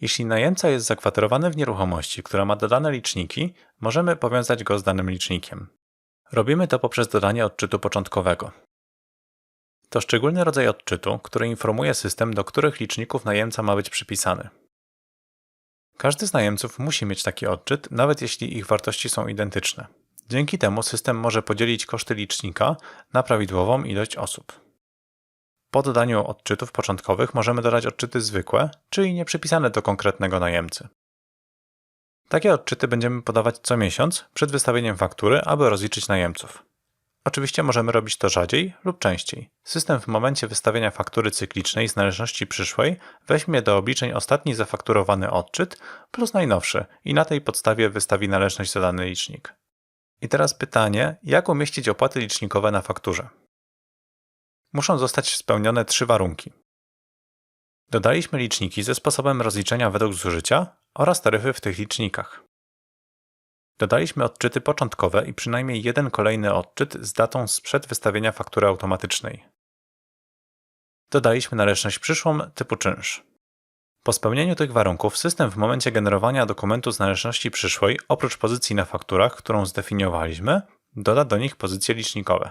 Jeśli najemca jest zakwaterowany w nieruchomości, która ma dodane liczniki, możemy powiązać go z danym licznikiem. Robimy to poprzez dodanie odczytu początkowego. To szczególny rodzaj odczytu, który informuje system, do których liczników najemca ma być przypisany. Każdy z najemców musi mieć taki odczyt, nawet jeśli ich wartości są identyczne. Dzięki temu system może podzielić koszty licznika na prawidłową ilość osób. Po dodaniu odczytów początkowych możemy dodać odczyty zwykłe, czyli nieprzypisane do konkretnego najemcy. Takie odczyty będziemy podawać co miesiąc przed wystawieniem faktury, aby rozliczyć najemców. Oczywiście możemy robić to rzadziej lub częściej. System w momencie wystawienia faktury cyklicznej z należności przyszłej weźmie do obliczeń ostatni zafakturowany odczyt plus najnowszy i na tej podstawie wystawi należność za dany licznik. I teraz pytanie, jak umieścić opłaty licznikowe na fakturze? Muszą zostać spełnione trzy warunki. Dodaliśmy liczniki ze sposobem rozliczenia według zużycia oraz taryfy w tych licznikach. Dodaliśmy odczyty początkowe i przynajmniej jeden kolejny odczyt z datą sprzed wystawienia faktury automatycznej. Dodaliśmy należność przyszłą typu czynsz. Po spełnieniu tych warunków system w momencie generowania dokumentu z należności przyszłej, oprócz pozycji na fakturach, którą zdefiniowaliśmy, doda do nich pozycje licznikowe.